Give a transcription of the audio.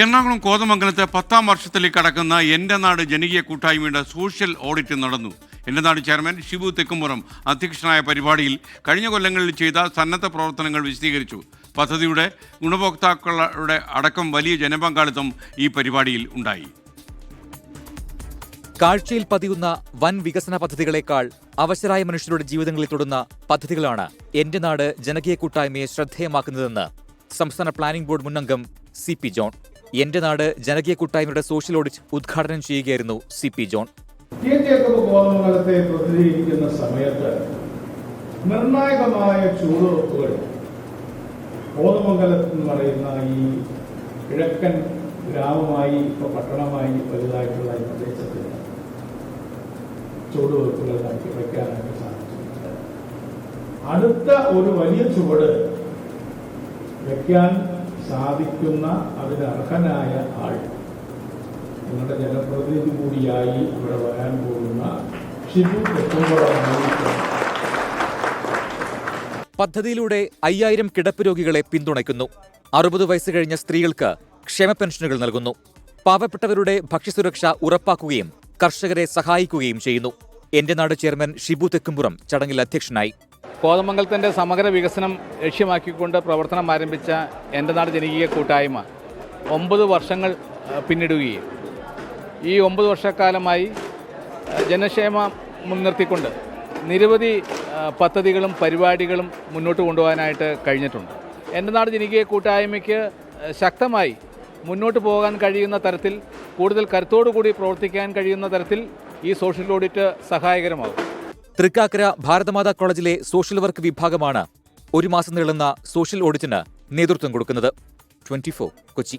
എറണാകുളം കോതമംഗലത്ത് പത്താം വർഷത്തിലേക്ക് കടക്കുന്ന എന്റെ നാട് ജനകീയ കൂട്ടായ്മയുടെ സോഷ്യൽ ഓഡിറ്റ് നടന്നു. എന്റെ നാട് ചെയർമാൻ ഷിബു തെക്കുംപുറം അധ്യക്ഷനായ പരിപാടിയിൽ കഴിഞ്ഞ കൊല്ലങ്ങളിൽ ചെയ്ത സന്നദ്ധ പ്രവർത്തനങ്ങൾ വിശദീകരിച്ചു. പദ്ധതിയുടെ ഗുണഭോക്താക്കളുടെ അടക്കം വലിയ ജനപങ്കാളിത്തം ഈ പരിപാടിയിൽ ഉണ്ടായി. കാഴ്ചയിൽ പതിയുന്ന വൻ വികസന പദ്ധതികളെക്കാൾ അവശരായ മനുഷ്യരുടെ ജീവിതങ്ങളിൽ തൊടുന്ന പദ്ധതികളാണ് എന്റെ നാട് ജനകീയ കൂട്ടായ്മയെ ശ്രദ്ധേയമാക്കുന്നതെന്ന് സംസ്ഥാന പ്ലാനിംഗ് ബോർഡ് മുന്നംഗം സി പി ജോൺ. എന്റെ നാട് ജനകീയ കൂട്ടായ്മയുടെ സോഷ്യൽ ഓഡിറ്റ് ഉദ്ഘാടനം ചെയ്യുകയായിരുന്നു സി പി ജോൺ. കോതമംഗലത്തെ പ്രതിനിധീകരിക്കുന്ന സമയത്ത് നിർണായകമായ ചൂടുറപ്പുകൾ കോതമംഗലത്ത് എന്ന് പറയുന്ന ഈ കിഴക്കൻ ഗ്രാമമായി ഇപ്പൊ പട്ടണമായി വലുതായിട്ടുള്ള ഈ പ്രദേശത്ത് ചുവടുവെപ്പുകൾ നടത്തി വയ്ക്കാനായിട്ട് സാധിച്ചിട്ടുണ്ട്. അടുത്ത ഒരു വലിയ ചുവട് വയ്ക്കാൻ സാധിക്കുന്ന അതിനർഹനായ ആൾ. നിങ്ങളുടെ ജനപ്രതിനിധി കൂടിയായി ഇവിടെ വരാൻ പോകുന്ന ഷിബു തെക്കുംപുറമായിരിക്കും പദ്ധതിയിലൂടെ അയ്യായിരം കിടപ്പ് രോഗികളെ പിന്തുണയ്ക്കുന്നു. അറുപത് വയസ്സ് കഴിഞ്ഞ സ്ത്രീകൾക്ക് ക്ഷേമ പെൻഷനുകൾ നൽകുന്നു. പാവപ്പെട്ടവരുടെ ഭക്ഷ്യസുരക്ഷ ഉറപ്പാക്കുകയും കർഷകരെ സഹായിക്കുകയും ചെയ്യുന്നു. എന്റെ നാട് ചെയർമാൻ ഷിബു തെക്കുംപുറം ചടങ്ങിൽ അധ്യക്ഷനായി. കോതമംഗലത്തിന്റെ സമഗ്ര വികസനം ലക്ഷ്യമാക്കിക്കൊണ്ട് പ്രവർത്തനം ആരംഭിച്ച എന്റെ നാട് ജനകീയ കൂട്ടായ്മ ഒമ്പത് വർഷങ്ങൾ പിന്നിടുകയും. ഈ ഒമ്പത് വർഷക്കാലമായി ജനക്ഷേമം മുൻനിർത്തിക്കൊണ്ട് നിരവധി പദ്ധതികളും പരിപാടികളും മുന്നോട്ട് കൊണ്ടുപോകാനായിട്ട് കഴിഞ്ഞിട്ടുണ്ട്. എന്റെ നാട് ജനകീയ കൂട്ടായ്മയ്ക്ക് ശക്തമായി മുന്നോട്ട് പോകാൻ കഴിയുന്ന തരത്തിൽ കൂടുതൽ കരുത്തോടുകൂടി പ്രവർത്തിക്കാൻ കഴിയുന്ന തരത്തിൽ ഈ സോഷ്യൽ ഓഡിറ്റ് സഹായകരമാകും. തൃക്കാക്കര ഭാരതമാതാ കോളേജിലെ സോഷ്യൽ വർക്ക് വിഭാഗമാണ് ഒരു മാസം നീളുന്ന സോഷ്യൽ ഓഡിറ്റിന് നേതൃത്വം കൊടുക്കുന്നത്. ട്വന്റി കൊച്ചി.